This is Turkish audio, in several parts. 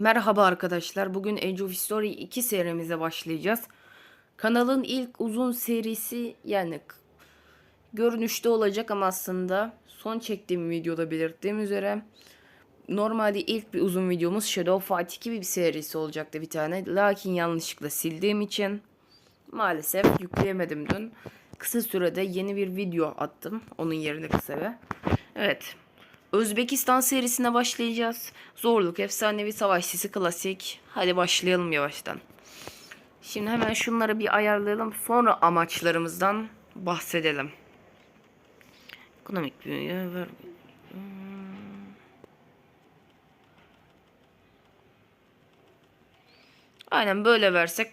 Merhaba arkadaşlar. Bugün Age of History 2 serimize başlayacağız. Kanalın ilk uzun serisi yani görünüşte olacak ama aslında son çektiğim videoda belirttiğim üzere normalde ilk bir uzun videomuz Shadow Fight 2 bir serisi olacaktı bir tane. Lakin yanlışlıkla sildiğim için maalesef yükleyemedim dün. Kısa sürede yeni bir video attım. Onun yerine kısa ve. Evet. Özbekistan serisine başlayacağız. Zorluk, efsanevi savaş sisi klasik. Hadi başlayalım yavaştan. Şimdi hemen şunları bir ayarlayalım. Sonra amaçlarımızdan bahsedelim. Ekonomik büyüye ver. Aynen böyle versek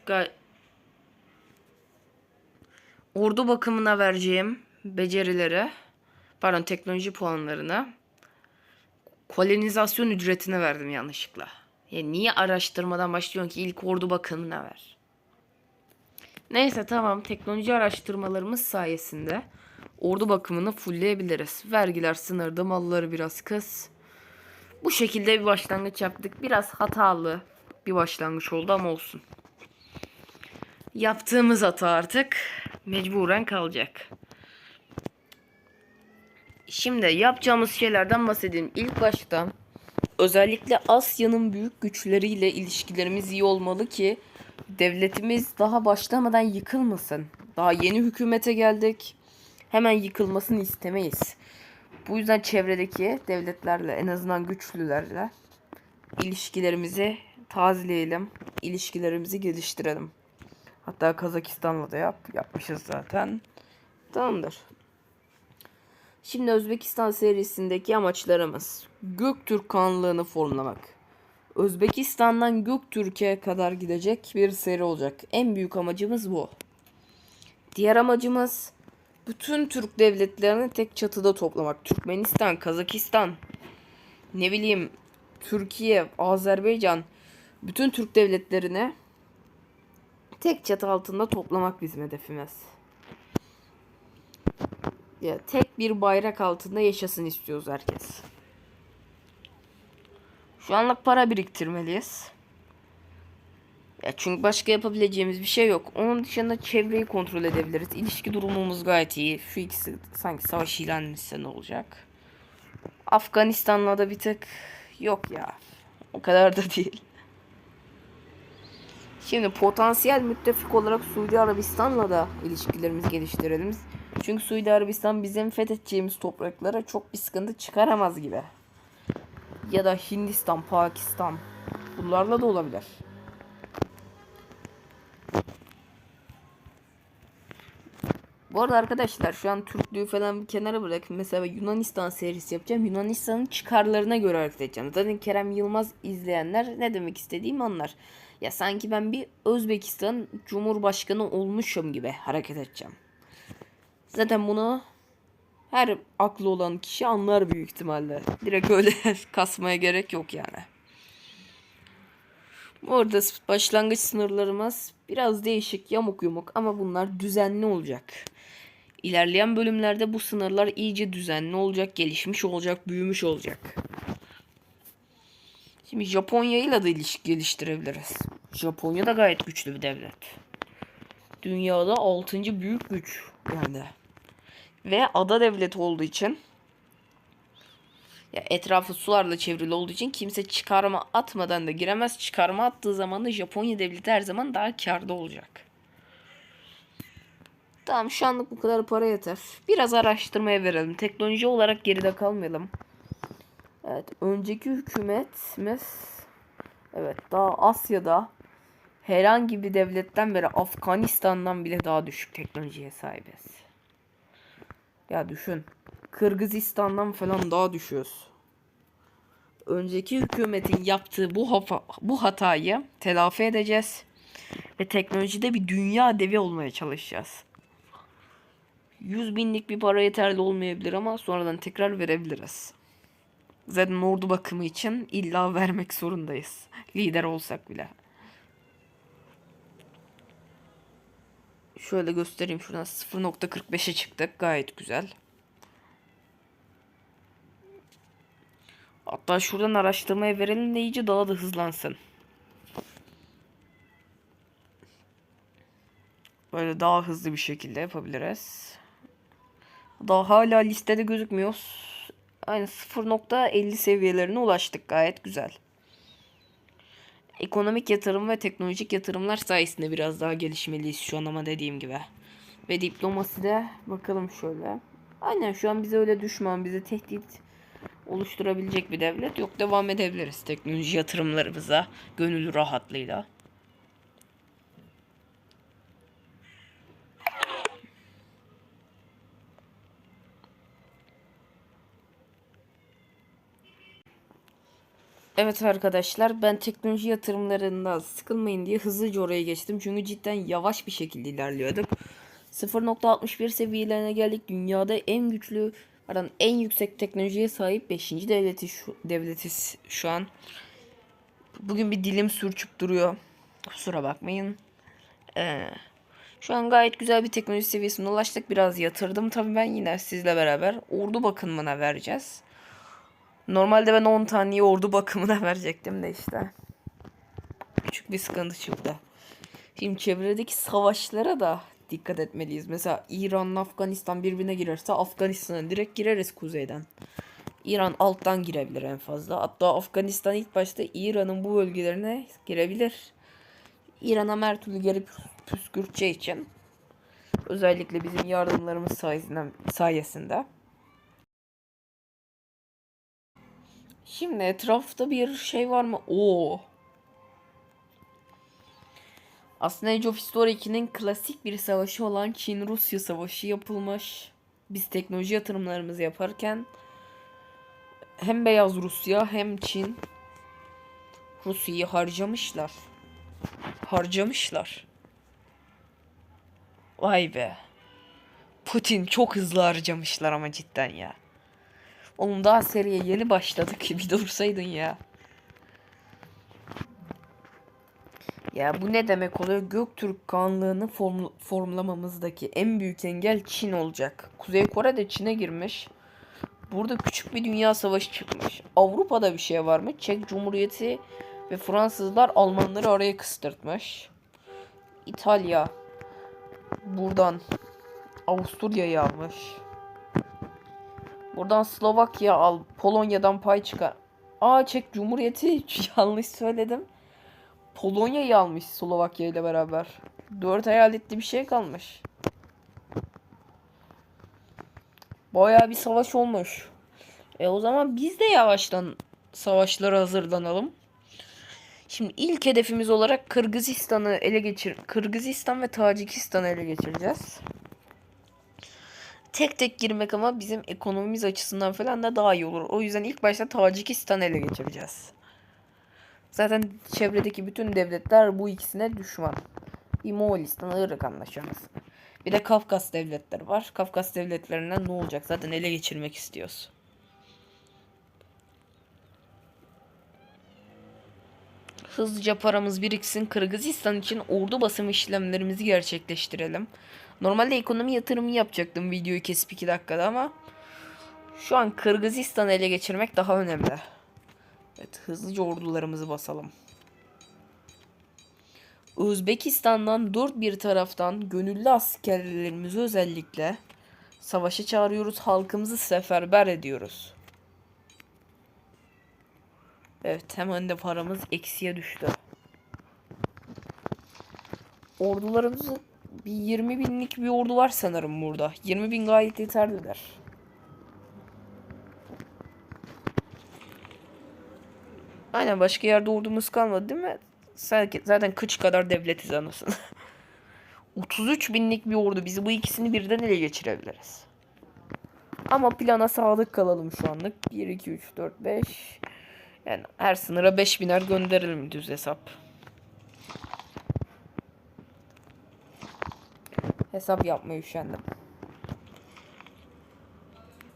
Ordu bakımına vereceğim becerileri, pardon teknoloji puanlarına kolonizasyon ücretine verdim yanlışlıkla. Ya niye araştırmadan başlıyorsun ki ilk ordu bakımına ver. Neyse tamam teknoloji araştırmalarımız sayesinde ordu bakımını fullleyebiliriz. Vergiler sınırda malları biraz kıs. Bu şekilde bir başlangıç yaptık. Biraz hatalı bir başlangıç oldu ama olsun. Yaptığımız hata artık mecburen kalacak. Şimdi yapacağımız şeylerden bahsedeyim. İlk başta özellikle Asya'nın büyük güçleriyle ilişkilerimiz iyi olmalı ki devletimiz daha başlamadan yıkılmasın. Daha yeni hükümete geldik. Hemen yıkılmasını istemeyiz. Bu yüzden çevredeki devletlerle en azından güçlülerle ilişkilerimizi tazeleyelim. ilişkilerimizi geliştirelim. Hatta Kazakistan'la da yap. Yapmışız zaten. Tamamdır. Şimdi Özbekistan serisindeki amaçlarımız Göktürk kanlığını formlamak. Özbekistan'dan Göktürk'e kadar gidecek bir seri olacak. En büyük amacımız bu. Diğer amacımız bütün Türk devletlerini tek çatıda toplamak. Türkmenistan, Kazakistan, ne bileyim Türkiye, Azerbaycan bütün Türk devletlerini tek çatı altında toplamak bizim hedefimiz. Ya tek bir bayrak altında yaşasın istiyoruz herkes. Şu anlık para biriktirmeliyiz. Ya çünkü başka yapabileceğimiz bir şey yok. Onun dışında çevreyi kontrol edebiliriz. İlişki durumumuz gayet iyi. Şu ikisi sanki savaş ilan etse ne olacak? Afganistan'la da bir tık yok ya. O kadar da değil. Şimdi potansiyel müttefik olarak Suudi Arabistan'la da ilişkilerimizi geliştirelim. Çünkü Suudi Arabistan bizim fethedeceğimiz topraklara çok bir sıkıntı çıkaramaz gibi. Ya da Hindistan, Pakistan. Bunlarla da olabilir. Bu arada arkadaşlar şu an Türklüğü falan bir kenara bırakın. Mesela Yunanistan serisi yapacağım. Yunanistan'ın çıkarlarına göre hareket edeceğim. Zaten Kerem Yılmaz izleyenler ne demek istediğimi anlar. Ya sanki ben bir Özbekistan Cumhurbaşkanı olmuşum gibi hareket edeceğim. Zaten bunu her aklı olan kişi anlar büyük ihtimalle. Direkt öyle kasmaya gerek yok yani. Orada başlangıç sınırlarımız biraz değişik, yamuk yumuk ama bunlar düzenli olacak. İlerleyen bölümlerde bu sınırlar iyice düzenli olacak, gelişmiş olacak, büyümüş olacak. Şimdi Japonya ile de ilişki geliştirebiliriz. Japonya da gayet güçlü bir devlet. Dünyada 6. büyük güç yani. Ve ada devleti olduğu için ya etrafı sularla çevrili olduğu için kimse çıkarma atmadan da giremez. Çıkarma attığı zaman da Japonya devleti her zaman daha karda olacak. Tamam şu anlık bu kadar para yeter. Biraz araştırmaya verelim. Teknoloji olarak geride kalmayalım. Evet önceki hükümetimiz evet daha Asya'da herhangi bir devletten beri Afganistan'dan bile daha düşük teknolojiye sahibiz. Ya düşün. Kırgızistan'dan falan daha düşüyoruz. Önceki hükümetin yaptığı bu hafa, bu hatayı telafi edeceğiz ve teknolojide bir dünya devi olmaya çalışacağız. 100 binlik bir para yeterli olmayabilir ama sonradan tekrar verebiliriz. Zaten ordu bakımı için illa vermek zorundayız. Lider olsak bile. Şöyle göstereyim şuradan 0.45'e çıktık. Gayet güzel. Hatta şuradan araştırmaya verelim de iyice daha da hızlansın. Böyle daha hızlı bir şekilde yapabiliriz. Daha hala listede gözükmüyor. Aynı 0.50 seviyelerine ulaştık gayet güzel. Ekonomik yatırım ve teknolojik yatırımlar sayesinde biraz daha gelişmeliyiz şu an ama dediğim gibi. Ve diplomasi de bakalım şöyle. Aynen şu an bize öyle düşman, bize tehdit oluşturabilecek bir devlet yok. Devam edebiliriz teknoloji yatırımlarımıza gönül rahatlığıyla. Evet arkadaşlar ben teknoloji yatırımlarından sıkılmayın diye hızlıca oraya geçtim. Çünkü cidden yavaş bir şekilde ilerliyorduk. 0.61 seviyelerine geldik. Dünyada en güçlü, pardon, en yüksek teknolojiye sahip 5. devleti şu, devletiz şu an. Bugün bir dilim sürçüp duruyor. Kusura bakmayın. Ee, şu an gayet güzel bir teknoloji seviyesine ulaştık. Biraz yatırdım. Tabii ben yine sizle beraber ordu bakımına vereceğiz. Normalde ben 10 taneyi ordu bakımına verecektim de işte. Küçük bir sıkıntı çıktı. Şimdi çevredeki savaşlara da dikkat etmeliyiz. Mesela İran'la Afganistan birbirine girerse Afganistan'a direkt gireriz kuzeyden. İran alttan girebilir en fazla. Hatta Afganistan ilk başta İran'ın bu bölgelerine girebilir. İran'a her türlü geri için özellikle bizim yardımlarımız sayesinde, sayesinde Şimdi etrafta bir şey var mı? Oo. Aslında Age of History 2'nin klasik bir savaşı olan Çin-Rusya savaşı yapılmış. Biz teknoloji yatırımlarımızı yaparken hem Beyaz Rusya hem Çin Rusya'yı harcamışlar. Harcamışlar. Vay be. Putin çok hızlı harcamışlar ama cidden ya. Oğlum daha seriye yeni başladık. Bir dursaydın ya. Ya bu ne demek oluyor? Göktürk kanlığını form formlamamızdaki en büyük engel Çin olacak. Kuzey Kore de Çin'e girmiş. Burada küçük bir dünya savaşı çıkmış. Avrupa'da bir şey var mı? Çek Cumhuriyeti ve Fransızlar Almanları oraya kıstırtmış. İtalya buradan Avusturya'yı almış. Buradan Slovakya al. Polonya'dan pay çıkar. Aa Çek Cumhuriyeti yanlış söyledim. Polonya'yı almış Slovakya ile beraber. Dört eyaletli bir şey kalmış. Bayağı bir savaş olmuş. E o zaman biz de yavaştan savaşlara hazırlanalım. Şimdi ilk hedefimiz olarak Kırgızistan'ı ele geçir Kırgızistan ve Tacikistan'ı ele geçireceğiz tek tek girmek ama bizim ekonomimiz açısından falan da daha iyi olur. O yüzden ilk başta Tacikistan ele geçireceğiz. Zaten çevredeki bütün devletler bu ikisine düşman. Bir Moğolistan, Irak anlaşması. Bir de Kafkas devletleri var. Kafkas devletlerinden ne olacak? Zaten ele geçirmek istiyoruz. Hızlıca paramız biriksin. Kırgızistan için ordu basım işlemlerimizi gerçekleştirelim. Normalde ekonomi yatırımı yapacaktım videoyu kesip 2 dakikada ama şu an Kırgızistan'ı ele geçirmek daha önemli. Evet hızlıca ordularımızı basalım. Özbekistan'dan dört bir taraftan gönüllü askerlerimizi özellikle savaşa çağırıyoruz. Halkımızı seferber ediyoruz. Evet hemen de paramız eksiye düştü. Ordularımızı bir 20 binlik bir ordu var sanırım burada. 20 bin gayet yeterliler. Aynen başka yerde ordumuz kalmadı değil mi? Zaten kıç kadar devletiz anasını. 33 binlik bir ordu. Bizi bu ikisini birden ele geçirebiliriz. Ama plana sadık kalalım şu anlık. 1, 2, 3, 4, 5. Yani her sınıra 5 biner gönderelim düz hesap. Hesap yapmaya üşendim.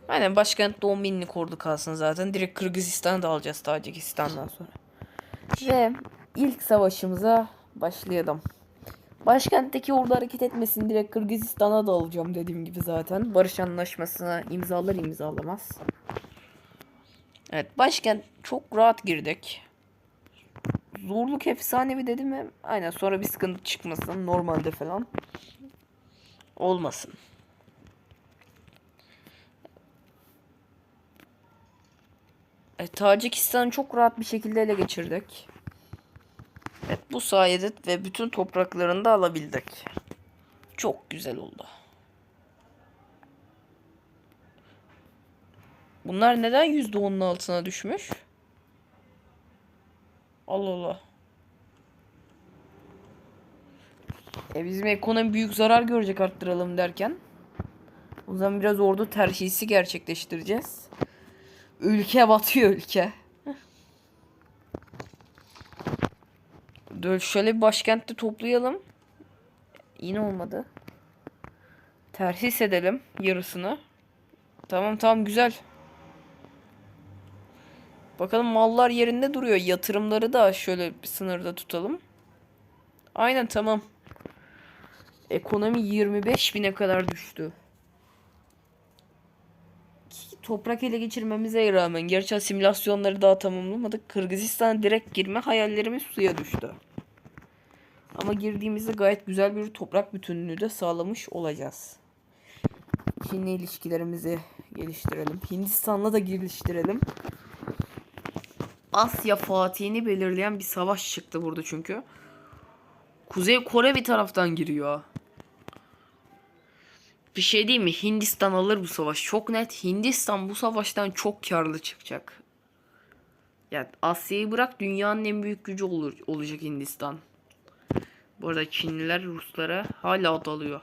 Aynen başkentte 10 binlik ordu kalsın zaten. Direkt Kırgızistan'ı da alacağız Tacikistan'dan sonra. Ve ilk savaşımıza başlayalım. Başkentteki ordu hareket etmesin direkt Kırgızistan'a da alacağım dediğim gibi zaten. Barış anlaşmasına imzalar imzalamaz. Evet başkent çok rahat girdik. Zorluk efsanevi dedim mi? Aynen sonra bir sıkıntı çıkmasın normalde falan. Olmasın. E, Tacikistan'ı çok rahat bir şekilde ele geçirdik. Evet bu sayede ve bütün topraklarını da alabildik. Çok güzel oldu. Bunlar neden %10'un altına düşmüş? Allah Allah. E bizim ekonomi büyük zarar görecek arttıralım derken. O zaman biraz ordu terhisi gerçekleştireceğiz. Ülke batıyor ülke. Şöyle bir başkentte toplayalım. Yine olmadı. Terhis edelim yarısını. Tamam tamam güzel. Bakalım mallar yerinde duruyor. Yatırımları da şöyle bir sınırda tutalım. Aynen tamam. Ekonomi 25 bine kadar düştü. Ki Toprak ele geçirmemize rağmen gerçi simülasyonları daha tamamlamadık. Kırgızistan'a direkt girme hayallerimiz suya düştü. Ama girdiğimizde gayet güzel bir toprak bütünlüğü de sağlamış olacağız. Çin'le ilişkilerimizi geliştirelim. Hindistan'la da geliştirelim. Asya Fatih'ini belirleyen bir savaş çıktı burada çünkü. Kuzey Kore bir taraftan giriyor. Bir şey değil mi? Hindistan alır bu savaş. Çok net. Hindistan bu savaştan çok karlı çıkacak. Ya Asya'yı bırak dünyanın en büyük gücü olur, olacak Hindistan. Bu arada Çinliler Ruslara hala dalıyor.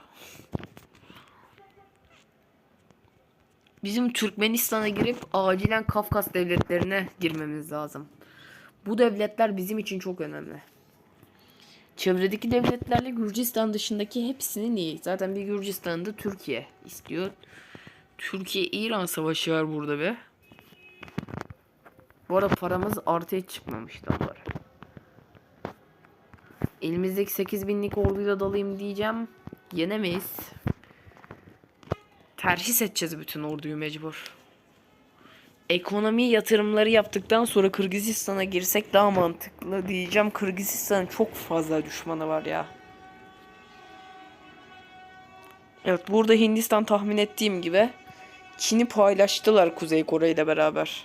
Bizim Türkmenistan'a girip acilen Kafkas devletlerine girmemiz lazım. Bu devletler bizim için çok önemli. Çevredeki devletlerle Gürcistan dışındaki hepsinin iyi. Zaten bir Gürcistan'da Türkiye istiyor. Türkiye-İran savaşı var burada be. Bu arada paramız artıya çıkmamış da var. Elimizdeki 8000'lik orduyla dalayım diyeceğim. Yenemeyiz. Terhis edeceğiz bütün orduyu mecbur. Ekonomi yatırımları yaptıktan sonra Kırgızistan'a girsek daha mantıklı diyeceğim. Kırgızistan'ın çok fazla düşmanı var ya. Evet burada Hindistan tahmin ettiğim gibi Çin'i paylaştılar Kuzey Kore ile beraber.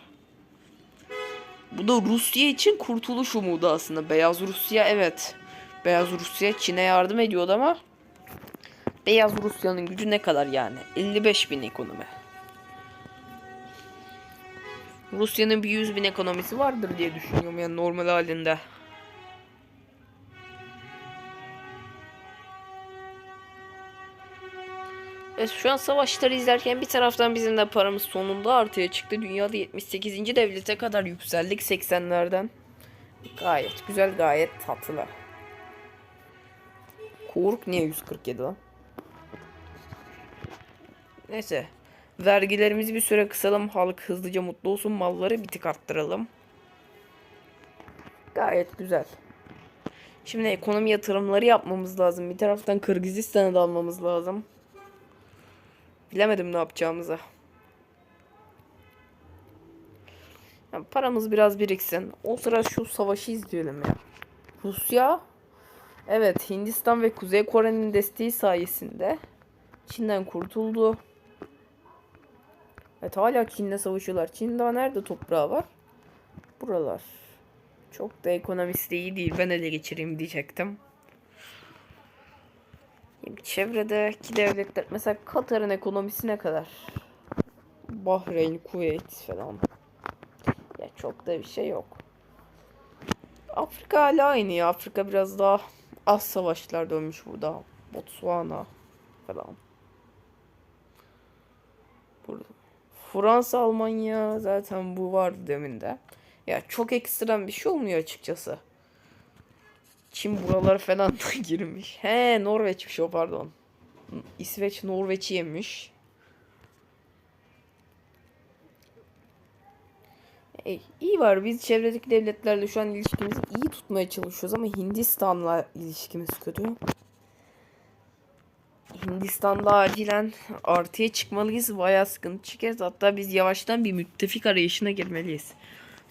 Bu da Rusya için kurtuluş umudu aslında. Beyaz Rusya evet. Beyaz Rusya Çin'e yardım ediyordu ama Beyaz Rusya'nın gücü ne kadar yani? 55 bin ekonomi. Rusya'nın bir 100 bin ekonomisi vardır diye düşünüyorum yani normal halinde. Evet, şu an savaşları izlerken bir taraftan bizim de paramız sonunda artıya çıktı. Dünyada 78. devlete kadar yükseldik 80'lerden. Gayet güzel gayet tatlılar. Koruk niye 147 lan? Neyse. Vergilerimizi bir süre kısalım. Halk hızlıca mutlu olsun. Malları bir tık arttıralım. Gayet güzel. Şimdi ekonomi yatırımları yapmamız lazım. Bir taraftan Kırgızistan'a da almamız lazım. Bilemedim ne yapacağımızı. Yani paramız biraz biriksin. O sıra şu savaşı izleyelim ya. Rusya Evet Hindistan ve Kuzey Kore'nin desteği sayesinde Çin'den kurtuldu. Evet hala Çin'le savaşıyorlar. Çin daha nerede toprağı var? Buralar. Çok da ekonomisi de iyi değil. Ben ele geçireyim diyecektim. Şimdi çevredeki devletler mesela Katar'ın ekonomisi ne kadar? Bahreyn, Kuveyt falan. Ya çok da bir şey yok. Afrika hala aynı ya. Afrika biraz daha az savaşlar dönmüş burada. Botswana falan. Fransa, Almanya zaten bu vardı deminde. Ya çok ekstrem bir şey olmuyor açıkçası. Çin buralara falan da girmiş. He Norveç'miş o pardon. İsveç Norveç'i yemiş. Ey, iyi var biz çevredeki devletlerle şu an ilişkimizi iyi tutmaya çalışıyoruz ama Hindistan'la ilişkimiz kötü. Hindistan'da acilen artıya çıkmalıyız. Bayağı sıkıntı çıkarız. Hatta biz yavaştan bir müttefik arayışına girmeliyiz.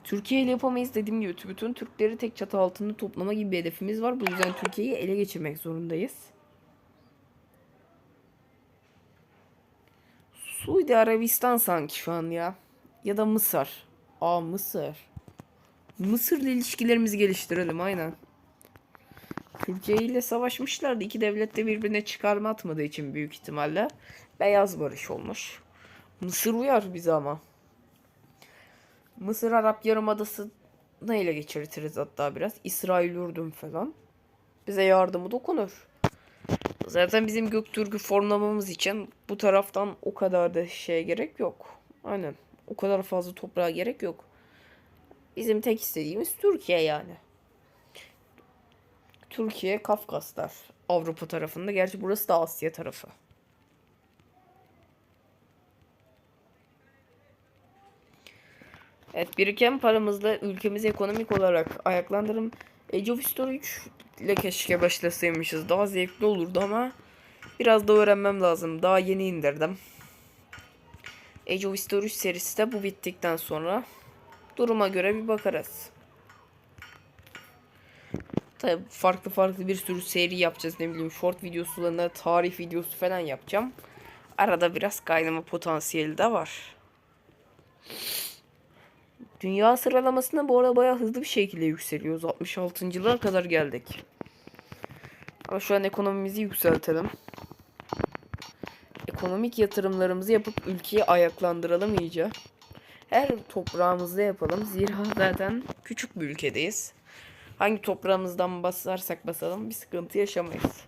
Türkiye ile yapamayız dediğim gibi bütün Türkleri tek çatı altında toplama gibi bir hedefimiz var. Bu yüzden Türkiye'yi ele geçirmek zorundayız. Suudi Arabistan sanki şu an ya. Ya da Mısır. Aa Mısır. Mısır'la ilişkilerimizi geliştirelim aynen. Türkiye ile savaşmışlardı. İki devlet de birbirine çıkarma atmadığı için büyük ihtimalle beyaz barış olmuş. Mısır uyar bize ama. Mısır Arap Yarımadası ele geçirtiriz hatta biraz. İsrail Ürdün falan. Bize yardımı dokunur. Zaten bizim Göktürk'ü formlamamız için bu taraftan o kadar da şeye gerek yok. Aynen. O kadar fazla toprağa gerek yok. Bizim tek istediğimiz Türkiye yani. Türkiye, Kafkaslar. Avrupa tarafında. Gerçi burası da Asya tarafı. Evet biriken paramızla ülkemizi ekonomik olarak ayaklandırım. Age of History 3 ile keşke başlasaymışız. Daha zevkli olurdu ama biraz da öğrenmem lazım. Daha yeni indirdim. Age of History 3 serisi de bu bittikten sonra duruma göre bir bakarız. Tabi farklı farklı bir sürü seri yapacağız ne bileyim short videosularında tarih videosu falan yapacağım. Arada biraz kaynama potansiyeli de var. Dünya sıralamasında bu arada bayağı hızlı bir şekilde yükseliyoruz. 66.lığa kadar geldik. Ama şu an ekonomimizi yükseltelim. Ekonomik yatırımlarımızı yapıp ülkeyi ayaklandıralım iyice. Her toprağımızda yapalım. Zira zaten küçük bir ülkedeyiz. Hangi toprağımızdan basarsak basalım bir sıkıntı yaşamayız.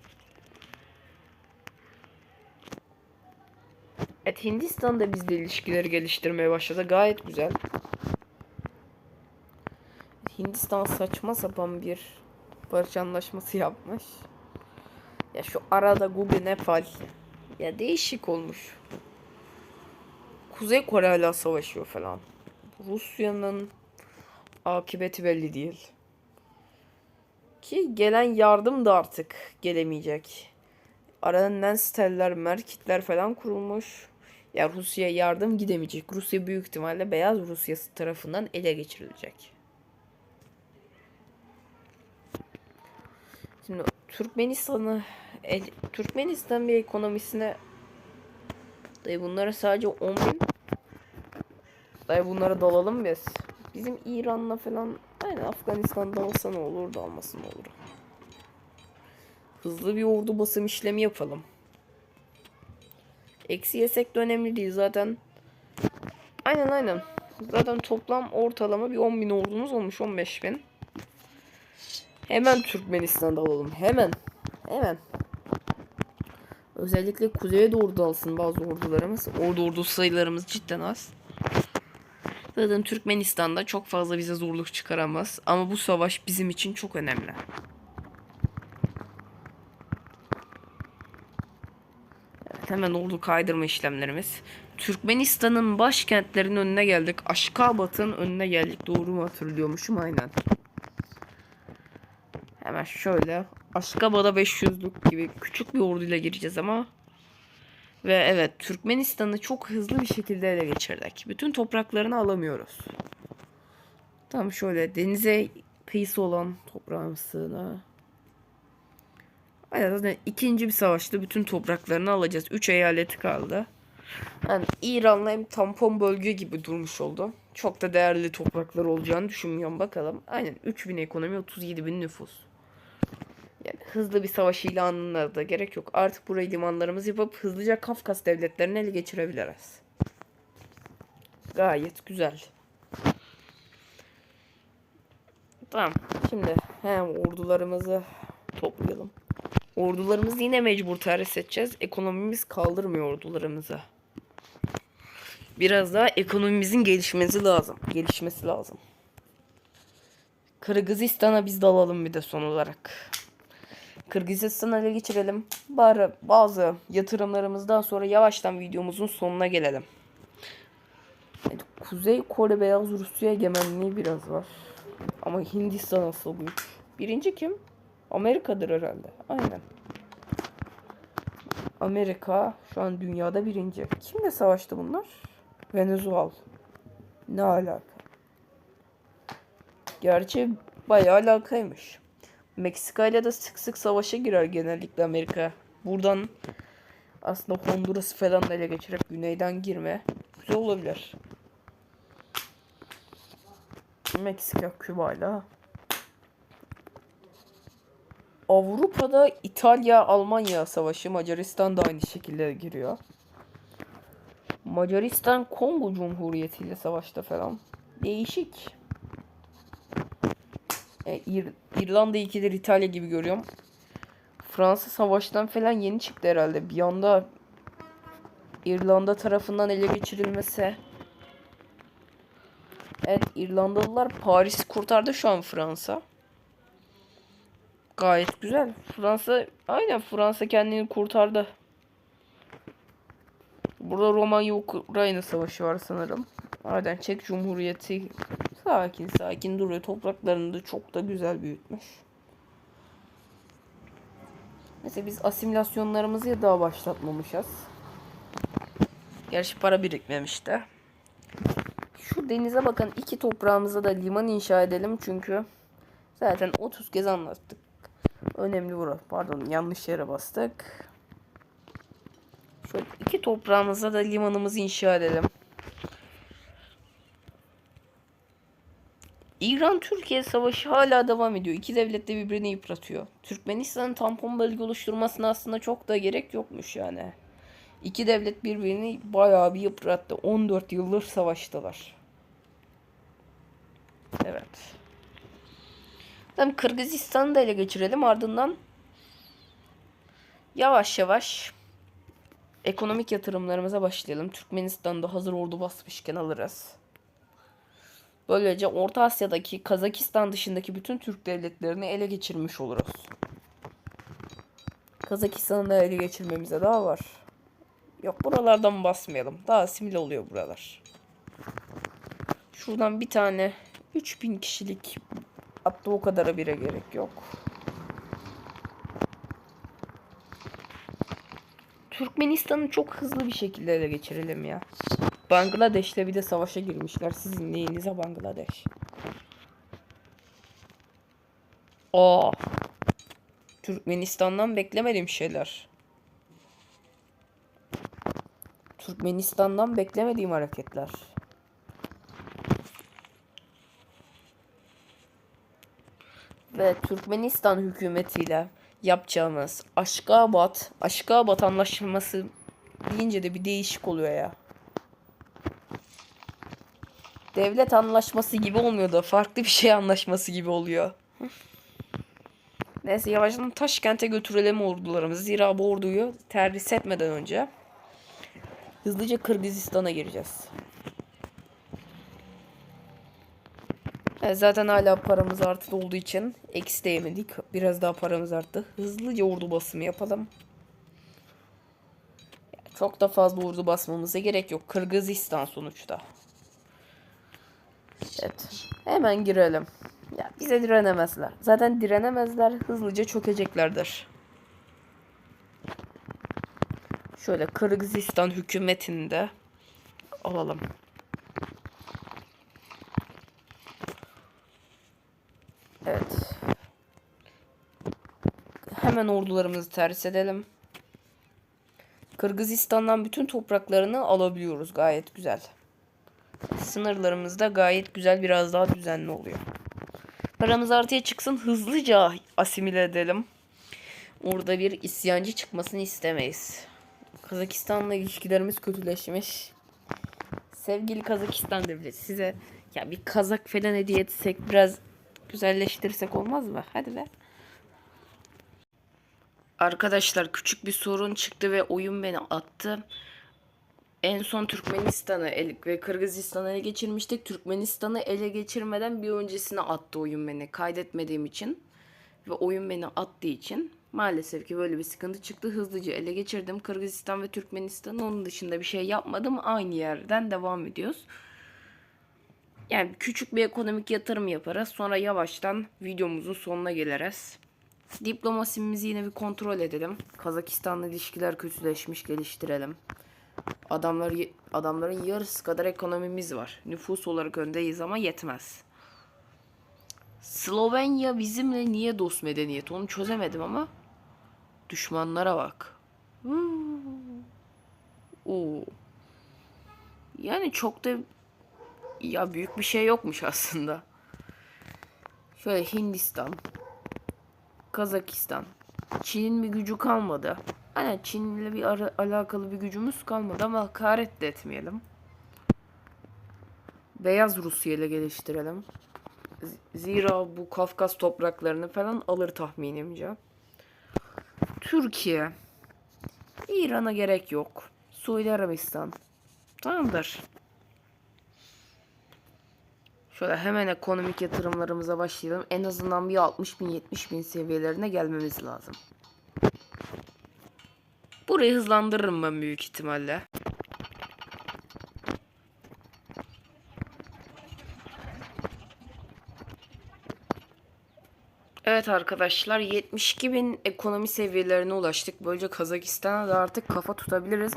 Evet Hindistan da bizle ilişkileri geliştirmeye başladı. Gayet güzel. Hindistan saçma sapan bir barış anlaşması yapmış. Ya şu arada Google Nepal. Ya değişik olmuş. Kuzey Kore hala savaşıyor falan. Rusya'nın akıbeti belli değil. Ki gelen yardım da artık gelemeyecek. Arada Nensteller, Merkitler falan kurulmuş. Ya Rusya'ya yardım gidemeyecek. Rusya büyük ihtimalle Beyaz Rusya tarafından ele geçirilecek. Şimdi Türkmenistan'ı Türkmenistan bir ekonomisine dayı bunlara sadece 10 bin dayı bunlara dalalım biz. Bizim İran'la falan aynen Afganistan'da olsa ne olur da olmasın ne olur. Hızlı bir ordu basım işlemi yapalım. Eksi yesek de önemli değil zaten. Aynen aynen. Zaten toplam ortalama bir 10 bin ordumuz olmuş 15 bin. Hemen Türkmenistan'da alalım. Hemen. Hemen. Özellikle kuzeye doğru dalsın bazı ordularımız. Ordu ordu sayılarımız cidden az. Zaten Türkmenistan'da çok fazla bize zorluk çıkaramaz. Ama bu savaş bizim için çok önemli. Evet, hemen ordu kaydırma işlemlerimiz. Türkmenistan'ın başkentlerinin önüne geldik. Aşkabat'ın önüne geldik. Doğru mu hatırlıyormuşum? Aynen. Hemen şöyle. Aşkabad'a 500'lük gibi küçük bir orduyla gireceğiz ama. Ve evet Türkmenistan'ı çok hızlı bir şekilde ele geçirdik. Bütün topraklarını alamıyoruz. Tam şöyle denize kıyısı olan toprağımızı Aynen zaten ikinci bir savaşta bütün topraklarını alacağız. 3 eyaleti kaldı. Yani İran'la hem tampon bölge gibi durmuş oldu. Çok da değerli topraklar olacağını düşünmüyorum bakalım. Aynen 3000 ekonomi 37 bin nüfus. Yani hızlı bir savaş ilanına da gerek yok. Artık burayı limanlarımız yapıp hızlıca Kafkas devletlerini ele geçirebiliriz. Gayet güzel. Tamam. Şimdi hem ordularımızı toplayalım. Ordularımızı yine mecbur terhis edeceğiz. Ekonomimiz kaldırmıyor ordularımızı. Biraz daha ekonomimizin gelişmesi lazım. Gelişmesi lazım. Kırgızistan'a biz dalalım bir de son olarak. Kırgızistan'a ele geçirelim. Bari bazı yatırımlarımızdan sonra yavaştan videomuzun sonuna gelelim. Evet, Kuzey Kore Beyaz Rusya egemenliği biraz var. Ama Hindistan asıl büyük. Birinci kim? Amerika'dır herhalde. Aynen. Amerika şu an dünyada birinci. Kimle savaştı bunlar? Venezuela. Ne alaka? Gerçi bayağı alakaymış. Meksika ile de sık sık savaşa girer genellikle Amerika. Buradan aslında Honduras falan da ele geçirip güneyden girme güzel olabilir. Meksika, Küba'yla. Avrupa'da İtalya, Almanya savaşı, Macaristan da aynı şekilde giriyor. Macaristan Kongo Cumhuriyeti ile savaşta falan. Değişik. E, İr- İrlanda ikidir İtalya gibi görüyorum. Fransa savaştan falan yeni çıktı herhalde. Bir anda İrlanda tarafından ele geçirilmesi. Evet İrlandalılar Paris'i kurtardı şu an Fransa. Gayet güzel. Fransa aynen Fransa kendini kurtardı. Burada Romanya-Ukrayna savaşı var sanırım. Aynen Çek Cumhuriyeti sakin sakin duruyor. Topraklarını da çok da güzel büyütmüş. Mesela biz asimilasyonlarımızı daha başlatmamışız. Gerçi para birikmemiş de. Şu denize bakın iki toprağımıza da liman inşa edelim çünkü zaten 30 kez anlattık. Önemli burası. Pardon yanlış yere bastık. Şöyle iki toprağımıza da limanımızı inşa edelim. İran-Türkiye savaşı hala devam ediyor. İki devlet de birbirini yıpratıyor. Türkmenistan'ın tampon bölge oluşturmasına aslında çok da gerek yokmuş yani. İki devlet birbirini bayağı bir yıprattı. 14 yıldır savaştılar. Evet. Tamam Kırgızistan'ı da ele geçirelim. Ardından yavaş yavaş ekonomik yatırımlarımıza başlayalım. Türkmenistan'da hazır ordu basmışken alırız. Böylece Orta Asya'daki Kazakistan dışındaki bütün Türk devletlerini ele geçirmiş oluruz. Kazakistan'ı da ele geçirmemize daha var. Yok buralardan basmayalım. Daha simile oluyor buralar. Şuradan bir tane 3000 kişilik hatta o kadara bire gerek yok. Türkmenistan'ı çok hızlı bir şekilde ele geçirelim ya. Bangladeş'le bir de savaşa girmişler. Sizin neyinize Bangladeş? Aa. Türkmenistan'dan beklemediğim şeyler. Türkmenistan'dan beklemediğim hareketler. Ve Türkmenistan hükümetiyle yapacağımız Aşkabat, Aşkabat anlaşması deyince de bir değişik oluyor ya. Devlet anlaşması gibi olmuyor da farklı bir şey anlaşması gibi oluyor. Neyse yavaştan Taşkent'e götürelim ordularımızı. Zira bu orduyu terhis etmeden önce hızlıca Kırgızistan'a gireceğiz. Evet, zaten hala paramız artı olduğu için eksi de yemedik. Biraz daha paramız arttı. Hızlıca ordu basımı yapalım. Çok da fazla ordu basmamıza gerek yok. Kırgızistan sonuçta. Evet. Hemen girelim. Ya bize direnemezler. Zaten direnemezler. Hızlıca çökeceklerdir. Şöyle Kırgızistan hükümetini de alalım. Evet. Hemen ordularımızı terhis edelim. Kırgızistan'dan bütün topraklarını alabiliyoruz. Gayet güzel. Sınırlarımız da gayet güzel biraz daha düzenli oluyor. Paramız artıya çıksın hızlıca asimile edelim. Orada bir isyancı çıkmasını istemeyiz. Kazakistan'la ilişkilerimiz kötüleşmiş. Sevgili Kazakistan devleti size ya bir kazak falan hediye etsek biraz güzelleştirsek olmaz mı? Hadi be. Arkadaşlar küçük bir sorun çıktı ve oyun beni attı. En son Türkmenistan'ı ve Kırgızistan'ı ele geçirmiştik. Türkmenistan'ı ele geçirmeden bir öncesine attı oyun beni. Kaydetmediğim için ve oyun beni attığı için maalesef ki böyle bir sıkıntı çıktı. Hızlıca ele geçirdim. Kırgızistan ve Türkmenistan'ın onun dışında bir şey yapmadım. Aynı yerden devam ediyoruz. Yani küçük bir ekonomik yatırım yaparız. Sonra yavaştan videomuzun sonuna geliriz. Diplomasimizi yine bir kontrol edelim. Kazakistan'la ilişkiler kötüleşmiş, geliştirelim. Adamlar adamların yarısı kadar ekonomimiz var. Nüfus olarak öndeyiz ama yetmez. Slovenya bizimle niye dost medeniyet onu çözemedim ama düşmanlara bak. Oo. Yani çok da ya büyük bir şey yokmuş aslında. Şöyle Hindistan, Kazakistan. Çin'in bir gücü kalmadı. Hani Çin'le bir ara- alakalı bir gücümüz kalmadı ama hakaret de etmeyelim. Beyaz Rusya ile geliştirelim. Zira bu Kafkas topraklarını falan alır tahminimce. Türkiye. İran'a gerek yok. Suudi Arabistan. Tamamdır. Şöyle hemen ekonomik yatırımlarımıza başlayalım. En azından bir 60 bin 70 bin seviyelerine gelmemiz lazım. Burayı hızlandırırım ben büyük ihtimalle. Evet arkadaşlar 72 bin ekonomi seviyelerine ulaştık. Böylece Kazakistan'a da artık kafa tutabiliriz.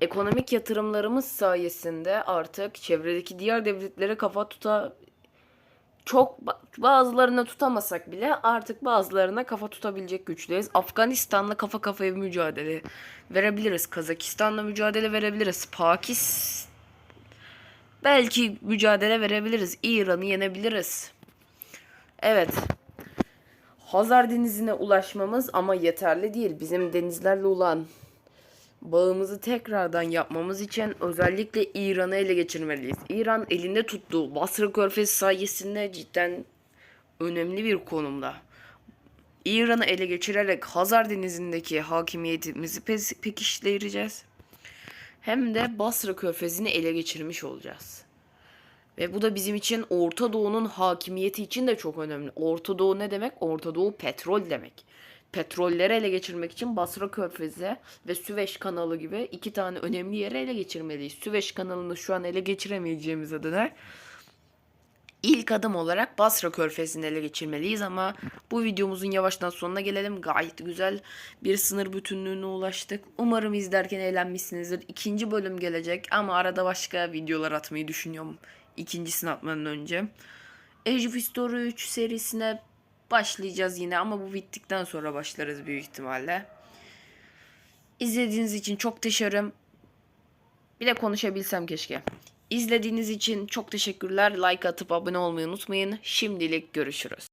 Ekonomik yatırımlarımız sayesinde artık çevredeki diğer devletlere kafa tuta çok ba- bazılarına tutamasak bile artık bazılarına kafa tutabilecek güçteyiz. Afganistan'la kafa kafaya bir mücadele verebiliriz. Kazakistan'la mücadele verebiliriz. Pakistan belki mücadele verebiliriz. İran'ı yenebiliriz. Evet. Hazar Denizi'ne ulaşmamız ama yeterli değil. Bizim denizlerle olan bağımızı tekrardan yapmamız için özellikle İran'ı ele geçirmeliyiz. İran elinde tuttuğu Basra Körfezi sayesinde cidden önemli bir konumda. İran'ı ele geçirerek Hazar Denizi'ndeki hakimiyetimizi pes- pekiştireceğiz. Hem de Basra Körfezi'ni ele geçirmiş olacağız. Ve bu da bizim için Orta Doğu'nun hakimiyeti için de çok önemli. Orta Doğu ne demek? Orta Doğu petrol demek. Petrolleri ele geçirmek için Basra Körfezi ve Süveyş kanalı gibi iki tane önemli yere ele geçirmeliyiz. Süveyş kanalını şu an ele geçiremeyeceğimiz adına ilk adım olarak Basra Körfezi'ni ele geçirmeliyiz ama bu videomuzun yavaştan sonuna gelelim. Gayet güzel bir sınır bütünlüğüne ulaştık. Umarım izlerken eğlenmişsinizdir. İkinci bölüm gelecek ama arada başka videolar atmayı düşünüyorum. İkincisini atmadan önce. Age of History 3 serisine başlayacağız yine ama bu bittikten sonra başlarız büyük ihtimalle. İzlediğiniz için çok teşekkürüm. Bir de konuşabilsem keşke. İzlediğiniz için çok teşekkürler. Like atıp abone olmayı unutmayın. Şimdilik görüşürüz.